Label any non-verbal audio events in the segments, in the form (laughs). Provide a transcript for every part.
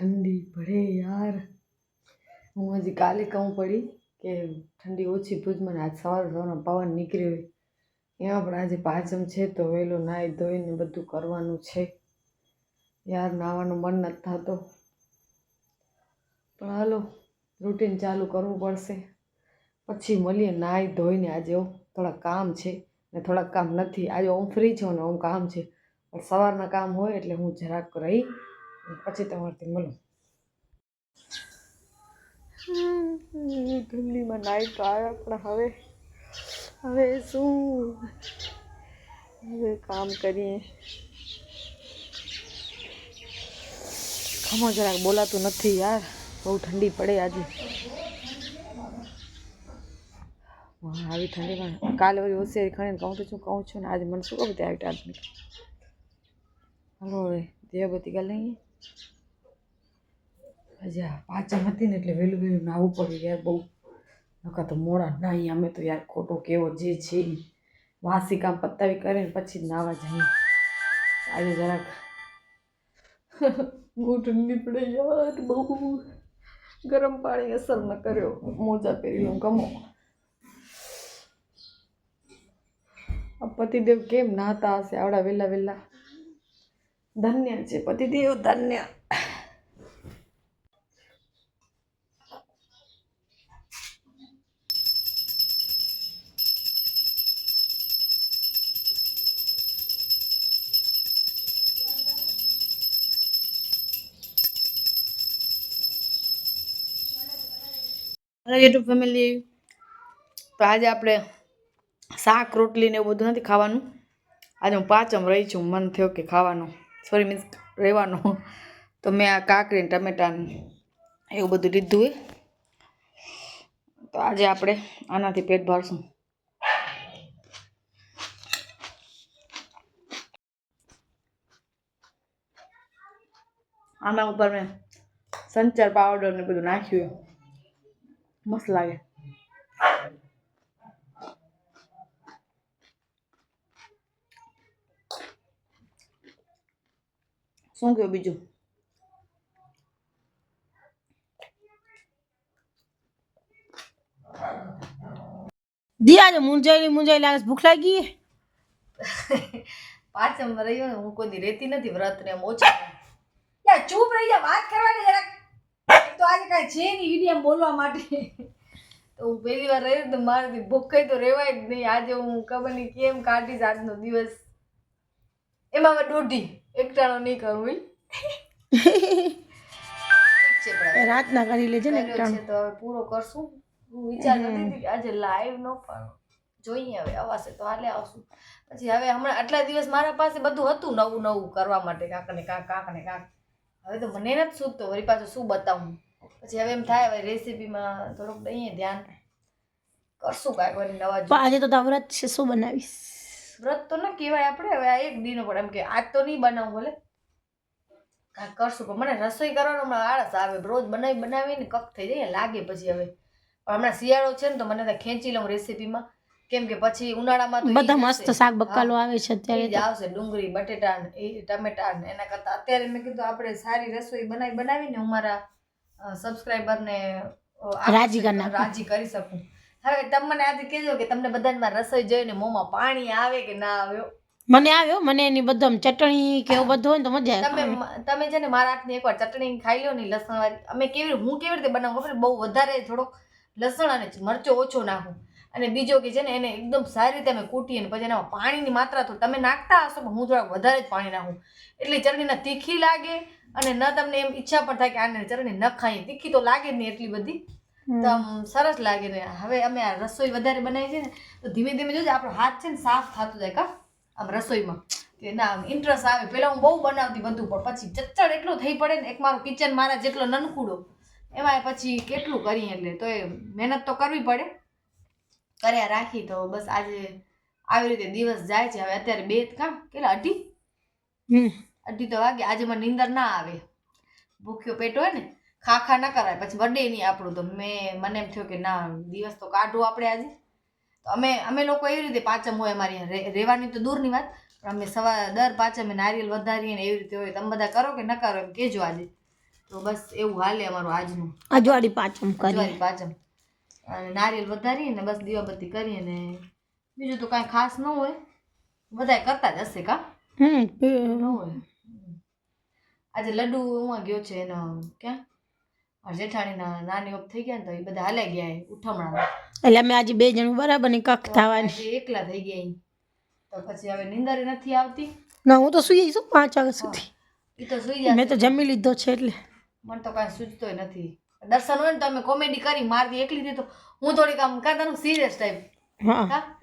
ઠંડી પડે યાર. હું હજી કાલે કહું પડી કે ઠંડી ઓછી ભુજમાં ને આજ સવાર સવારનો પવન નીકળ્યો એમાં પણ આજે પાંચમ છે તો વહેલો નાહી ધોઈને બધું કરવાનું છે. યાર નાહવાનું મન નથી થતો. પણ હાલો રૂટીન ચાલુ કરવું પડશે. પછી મળીએ નાહી ધોઈને. આજે હો, થોડા કામ છે ને થોડાક કામ નથી. આજે હું ફ્રી છું ને હું કામ છે. પણ સવારના કામ હોય એટલે હું જરાક રહી પછી તમારથી મળું. ઠંડીમાં નાઈ તો આવ્યા પણ હવે હવે શું? હવે કામ કરીએ. ખમો જરાક બોલાતું નથી યાર, બહુ ઠંડી પડે આજે. આવી ઠંડીમાં કાલે વળી હોશિયારી ખણીને કહું તો છું કહું છું ને? આજે મને શું કહું ત્યાં આવી ટાઈપની હલો હવે દેવબતી ગાલ લઈએ આજે આ હતી ને એટલે વહેલું વહેલું નાહવું પડ્યું યાર બહુ. નકા તો મોડા નાહી અમે તો યાર ખોટો કેવો જે છે. વાસી કામ પતાવી કરીને પછી જ નાહવા જઈએ. આજે જરાક બહુ નીપડે પડે યાર બહુ. ગરમ પાણી અસર ન કર્યો, મોજા પહેરી હું ગમો. પતિદેવ કેમ નાહતા હશે આવડા વહેલા વહેલા? ધન્ય છે પતિદેવ ધન્ય યુટ્યુબ ફેમિલી તો આજે આપણે શાક, રોટલી ને એવું બધું નથી ખાવાનું. આજે હું પાંચમ રહી છું, મન થયો કે ખાવાનું. સોરી મીન્સ રહેવાનું. તો મેં આ કાકડી ને ટમેટા એવું બધું લીધું હોય તો આજે આપણે આનાથી પેટ ભરશું. આના ઉપર મેં સંચર પાવડર ને બધું નાખ્યું. મસ્ત લાગે. શું કહ્યું બીજું? દિયા ને મુંજાઈ મુંજાઈ લાગે ભૂખ લાગી પાછળ રહ્યો ને, હું કોઈ રેતી નથી વ્રત ને મોચા યાર ચૂપ રહી જા, વાત કરવાની જરાક. તો આજે કાંઈ છે નહીં વીડિયો બોલવા માટે. તો હું પહેલી વાર રહી તો મારાથી ભૂખાઈ તો રહેવાય જ નહીં. આજે હું ખબર નહીં કેમ કાઢીશ આજનો દિવસ. એમાં હવે દોઢી. એકટાણો નહીં કરવું ઠીક છે પણ રાતના કરી લેજે ને એકટાણો તો હવે પૂરો કરશું. હું વિચાર કરતી હતી આજે લાઈવ નો પણ જોઈએ હવે અવાશે તો હાલે આવશું. પછી હવે હમણાં આટલા દિવસ મારા પાસે બધું હતું નવું નવું કરવા માટે કાંક ને કાંક કાંક ને કાંક. હવે તો મને નથી સૂચતો વળી પાછું શું બતાવું? પછી હવે એમ થાય હવે રેસીપીમાં થોડુંક દઈએ ધ્યાન. કરશું કાંઈક વળી નવા આજે તો તારું વ્રત છે શું બનાવીશ? વ્રત તો ન કહેવાય આપણે હવે આ એક દીનો પણ એમ કે આજ તો નહીં બનાવું ભલે. કાંઈક કરશું પણ મને રસોઈ કરવાનો હમણાં આળસ આવે. રોજ બનાવી બનાવીને કક થઈ જાય લાગે પછી હવે. પણ હમણાં શિયાળો છે ને તો મને ખેંચી લઉં રેસીપીમાં. કેમ કે પછી ઉનાળામાં તો બધા મસ્ત શાક બકાલો આવે છે અત્યારે જ આવશે ડુંગળી બટેટા એ ટમેટા ને એના કરતાં. અત્યારે મેં કીધું આપણે સારી રસોઈ બનાવી બનાવીને હું મારા સબસ્ક્રાઈબરને રાજી કરી રાજી કરી શકું. હવે તમને મને આજે કહેજો કે તમને બધાને રસોઈ જોઈને મોંમાં પાણી આવે કે ના આવ્યો? મને આવ્યો? મને એની બધો ચટણી કે એવું બધું હોય ને તો મજા આવે. તમે તમે છે ને મારા હાથની એકવાર ચટણી ખાઈ લો ને લસણ વાળી. અમે કેવી હું કેવી રીતે બનાવું ખબર? બહુ વધારે થોડોક લસણ અને મરચો ઓછો નાખું. અને બીજો કે છે ને એને એકદમ સારી રીતે અમે કૂટીએ અને પછી એનામાં પાણીની માત્રા તો તમે નાખતા હશો પણ હું થોડાક વધારે જ પાણી નાખું. એટલે ચટણી ના તીખી લાગે અને ન તમને એમ ઈચ્છા પણ થાય કે આને ચટણી ન ખાઈએ. તીખી તો લાગે જ નહીં એટલી બધી. તો આમ સરસ લાગે ને. હવે અમે આ રસોઈ વધારે બનાવી છે ને તો ધીમે ધીમે જોજો આપણો હાથ છે ને સાફ થતો જાય કા આમ રસોઈમાં. કે ના ઇન્ટરેસ્ટ આવે. પહેલાં હું બહુ બનાવતી બધું પણ પછી ચચ્ચડ એટલું થઈ પડે ને એક મારું કિચન મારા જેટલો નનકુડો એમાં પછી કેટલું કરીએ એટલે તો એ મહેનત તો કરવી પડે. કર્યા રાખી તો બસ આજે આવી રીતે દિવસ જાય છે. હવે અત્યારે બે કામ કેટલા અઢી? હમ. અઢી તો વાગે આજે મને નીંદર ના આવે. ભૂખ્યો પેટ હોય ને ખા ખા ના કરાય. પછી વડે નહીં આપણું તો મેં મને એમ થયું કે ના દિવસ તો કાઢવું આપણે આજે. તો અમે અમે લોકો એવી રીતે પાંચમ હોય અમારી રહેવાની તો દૂરની વાત પણ અમે સવાર દર પાંચમે નારિયેલ વધારીએ ને એવી રીતે હોય. તમે બધા કરો કે ન કરો એમ કહેજો આજે. તો બસ એવું હાલે અમારું આજનું. અજવાળી પાચમ અજવાળી પાચમ. અને નારિયેલ વધારીએ ને બસ દીવાબત્તી કરીએ ને બીજું તો કાંઈ ખાસ ન હોય. બધાય કરતા જ હશે કા? હમ ન હોય. આજે લડ્ડુ ઉમાં ગયો છે એનો ક્યાં? જેઠાણીના નાની ઓપ થઈ ગયા ને તો એ બધા હાલે ગયા ઉઠમણા ઉઠમણામાં. એટલે અમે આજે બે જણ બરાબરની કક તો થવાની. એકલા થઈ ગયા તો પછી હવે નિંદર નથી આવતી. ના હું તો સુઈ છું પાંચ વાગ્યા સુધી. એ તો સુઈ જાય મેં તો જમી લીધો છે એટલે. મને તો કાંઈ સૂચતોય નથી. દર્શન હોય ને તો અમે કોમેડી કરી મારતી એકલી હતી તો હું થોડીક આમ કાંતાનું સિરિયસ ટાઈપ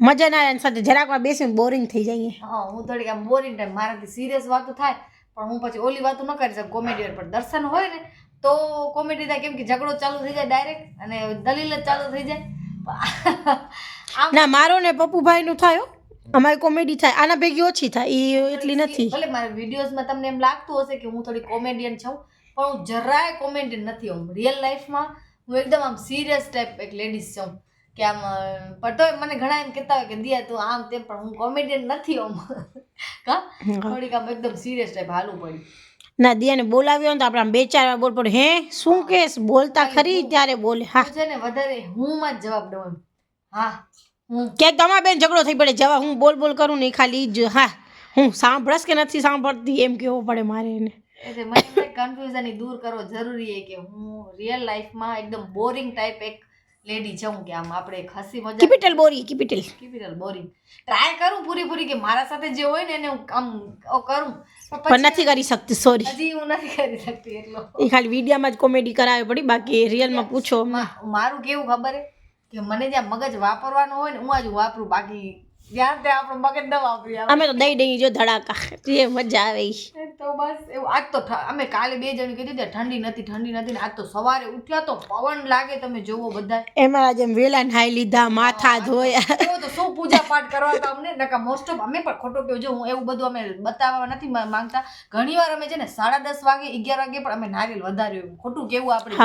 મજા ના આવે સાથે જરાક વાર બેસીને બોરિંગ થઈ જઈએ. હા હું થોડીક આમ બોરિંગ ટાઈપ મારાથી સિરિયસ વાતો થાય પણ હું પછી ઓલી વાતો ન કરી શકું કોમેડી પણ દર્શન હોય ને તો કોમેડી થાય કેમ કે ઝઘડો ચાલુ થઈ જાય ડાયરેક્ટ અને દલીલ જ ચાલુ થઈ જાય. ના મારો ને પપ્પુભાઈ નું થાય અમારી કોમેડી થાય. આના ભેગી ઓછી થાય. એ એટલી નથી. ભલે મારા વિડીયોઝમાં તમને એમ લાગતું હશે કે હું થોડી કોમેડિયન છું પણ હું જરાય કોમેડિયન નથી. હું રિયલ લાઈફમાં હું એકદમ આમ સિરિયસ ટાઈપ એક લેડીઝ છું. કે આમ પણ તો મને ઘણા એમ કહેતા હોય કે દિયા તું આમ તેમ પણ હું કોમેડિયન નથી આમ. (laughs) કા થોડીક આમ એકદમ સિરિયસ ટાઈપ હાલું પડ્યું. ના દિયાને બોલાવ્યો ને તો આપણે બે ચાર વાર બોલ પડે. હે શું કે બોલતા ખરી ત્યારે બોલે. હા. છે ને વધારે હું માં જવાબ દઉં હા હું ક્યાંક તમારા બેન ઝઘડો થઈ પડે. જવા હું બોલ બોલ કરું ને ખાલી જ હા. હું સાંભળસ કે નથી સાંભળતી એમ કેવો પડે મારે એને. એટલે મને કન્ફ્યુઝન દૂર કરવો જરૂરી છે કે હું રિયલ લાઈફમાં એકદમ બોરિંગ ટાઈપ એક લેડી છું કે આમ આપણે ખાસી મજા કેપિટલ બોરી કેપિટલ કેપિટલ બોરિંગ ટ્રાય કરું પૂરી પૂરી કે મારા સાથે જે હોય ને એને હું આમ કરું. પણ પણ નથી કરી શકતી સોરી હજી હું નથી કરી શકતી એટલો. એ ખાલી વિડીયામાં જ કોમેડી કરાવે પડી બાકી રિયલમાં પૂછો. મારું કેવું ખબર હે? કે મને જ્યાં મગજ વાપરવાનું હોય ને હું જ વાપરું બાકી જ્યાં ત્યાં આપણો મગજ દવા વાપરી અમે તો દઈ દઈ જો ધડાકા જે મજા આવે તો બસ એવું આજ તો અમે કાલે બે જણ કીધી ત્યાં ઠંડી નથી ઠંડી નથી ને આજ તો સવારે ઉઠ્યા તો પવન લાગે તમે જોવો બધા એમાં આજે વેલા નાઈ લીધા માથા ધોયા. એવો તો શું પૂજા પાઠ કરવા તો અમને? નકા મોસ્ટ ઓફ અમે પણ ખોટો કહ્યું જો હું એવું બધું અમે બતાવવા નથી માંગતા. ઘણી વાર અમે છે ને સાડા દસ વાગે અગિયાર વાગે પણ અમે નારિયેલ વધાર્યું ખોટું કેવું આપણે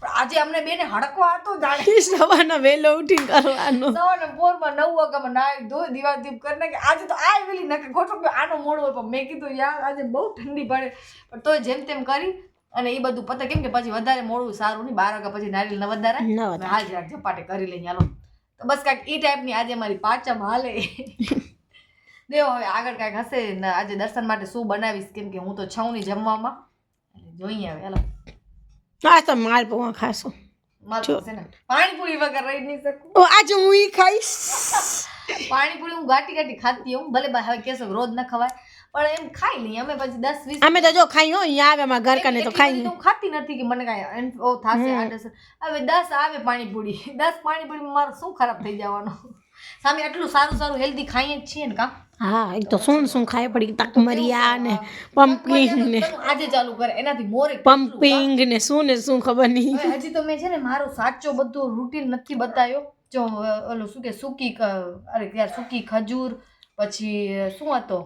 પણ આજે અમને બેને હડકવા હતો જાણે. સવારના વહેલો ઉઠીને કરવાનું. સવારના પોરમાં નવ વાગ્યામાં નાઈ ધો દીવા દીપ કરી નાખે. આજે તો આ વેલી નાખે. ખોટું આનો મોડો હોય પણ મેં કીધું યાર આજે બહુ ઠંડી પડે. પણ તોય જેમ તેમ કરી અને એ બધું પતે. કેમ કે પછી વધારે મોડું સારું નહીં. બાર વાગ્યા પછી નારિયેલ ન વધારે. ન. હાલ જરાક ઝપાટે કરી લઈએ હાલો તો બસ કાંઈક એ ટાઈપની આજે મારી પાચમ હાલે. (laughs) દેવો હવે આગળ કાંઈક હશે ને આજે દર્શન માટે શું બનાવીશ? કેમ કે હું તો છઉં નહીં જમવામાં. જોઈએ હવે હાલો. આ તો માલ પૌવા ખાશું. ને. પાણીપુરી વગર રહી નહીં શકું. આજે હું એ ખાઈશ. પાણીપુરી હું ગાટી ગાટી ખાતી હું ભલે હવે કેસો રોજ ન ખવાય પણ એમ ખાઈ લઈએ. અમે પછી દસ વીસ અમે તો જો ખાઈ હો અહીંયા આવે અમારા ઘર કને તો ખાઈ હું ખાતી નથી કે મને કાંઈ ઓ થશે. હવે દસ આવે પાણીપુરી. (laughs) દસ પાણીપુરી મારું શું ખરાબ થઈ જવાનું? (laughs) સામે આટલું સારું સારું હેલ્ધી ખાઈએ જ છીએ ને કા હા એક તો શું શું ખાય પડી તકમરિયા ને પમ્પિંગ ને. આજે ચાલુ કરે. એનાથી મોરે પમ્પિંગ ને શું ને શું ખબર નહીં. હજી તો મેં છે ને મારો સાચો બધો રૂટીન નથી બતાવ્યો. જો ઓલું શું કે સૂકી ક- અરે યાર સૂકી ખજૂર પછી શું હતો?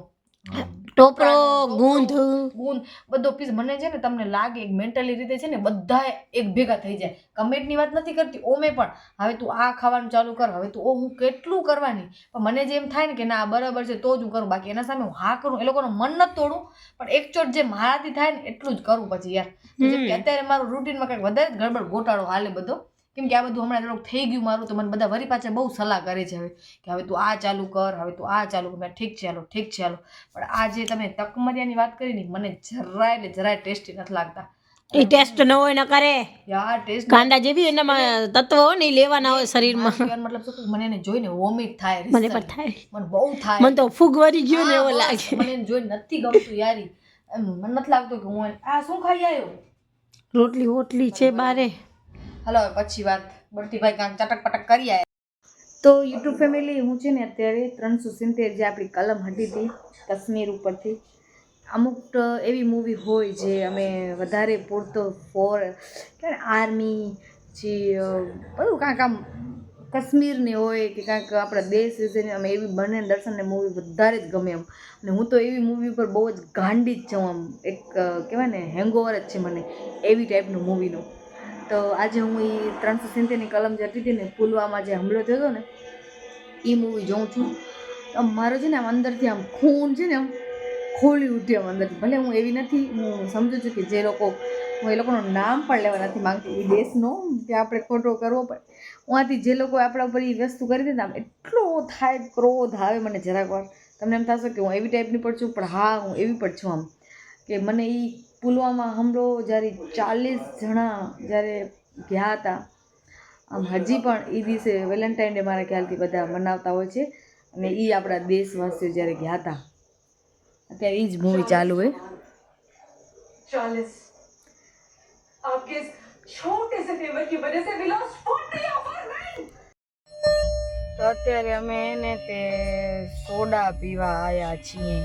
ટોપરો ગુંદ ગુંદ બધો પીસ મને છે ને તમને લાગે એક મેન્ટલી રીતે છે ને બધા એક ભેગા થઈ જાય. કમેન્ટની વાત નથી કરતી ઓમે પણ. હવે તું આ ખાવાનું ચાલુ કર હવે તું ઓ હું કેટલું કરવાની? પણ મને જે એમ થાય ને કે ના બરાબર છે તો જ હું કરું. બાકી એના સામે હું હા કરું એ લોકોનું મન નથી તોડું પણ એક ચોટ જે મારાથી થાય ને એટલું જ કરું પછી યાર. જેમ અત્યારે મારું રૂટીનમાં કંઈક વધારે જ ગડબડ ગોટાળો હાલે બધો. કેમ કે આ બધું હમણાં થોડુંક થઈ ગયું મારું તો મને બધા વરી પાછા બહુ સલાહ કરે છે હવે કે હવે તું આ ચાલુ કર હવે તું આ ચાલુ કર. ઠીક છે હાલો ઠીક છે હાલો. પણ આ જે તમે તકમરિયાની વાત કરી ને મને જરાય એટલે જરાય ટેસ્ટી નથી લાગતા. એ ટેસ્ટ ન હોય ન કરે. યાર ટેસ્ટ ગાંડા જે બી એનામાં તત્વો ને લેવાના હોય શરીરમાં. મતલબ શું મને એને જોઈને વોમિટ થાય મને પણ થાય. મને બહુ થાય. મને તો ફૂગ વરી ગયો ને એવો લાગે. મને જોઈને નથી ગમતું યારી મને નથી લાગતું કે હું આ શું ખાઈ આવ્યો? રોટલી હોટલી છે બારે. હલો, પછી વાત બળતીભાઈ કાંક ચટક પટક કરી આવે તો યુટ્યુબ ફેમિલી, હું છે ને અત્યારે ત્રણસો સિત્તેર જે આપણી કલમ હતી હતી કાશ્મીર ઉપરથી. અમુક એવી મૂવી હોય જે અમે વધારે પૂરતો ફોર કે આર્મી જે બધું કાંઈક આમ કાશ્મીરની હોય કે કાંઈક આપણા દેશ વિશેની અમે એવી બંને દર્શનને મૂવી વધારે જ ગમે એમ. અને હું તો એવી મૂવી પર બહુ જ ગાંડી જ છું આમ. એક કહેવાય ને હેંગઓવર જ છે મને, એવી ટાઈપનું મૂવીનું તો આજે હું એ ત્રણસો સિત્તેરની કલમ જે હતી ને, પુલવામા જે હુમલો થયો હતો ને એ મૂવી જોઉં છું. આમ મારો છે ને આમ અંદરથી આમ ખૂન છે ને આમ ખોલી ઉઠ્યો આમ અંદરથી. ભલે હું એવી નથી, હું સમજુ છું કે જે લોકો, હું એ લોકોનું નામ પણ લેવા નથી માગતી. એ દેશનો કે આપણે ખોટો કરવો પડે. ત્યાંથી જે લોકો આપણા ઉપર એ વસ્તુ કરી દે ને આમ એટલો થાય, ક્રોધ આવે મને જરાક વાર. તમને એમ થશે કે હું એવી ટાઈપની પણ છું, પણ હા, હું એવી પણ છું આમ. કે મને એ પુલવામા હમલો જ્યારે ચાલીસ જણા જ્યારે ગયા હતા આમ હજી પણ એ દિવસે વેલેન્ટાઇન ડે મારા ખ્યાલથી બધા મનાવતા હોય છે અને એ આપણા દેશવાસીઓ જ્યારે ગયા હતા અત્યારે એ જ મૂવી ચાલુ હોય चालीस आपके इस छोटे से फेवर की वजह से वी लॉस्ट फोर्टी ओवरनाइट તો અત્યારે અમે એને તે સોડા પીવા આવ્યા છીએ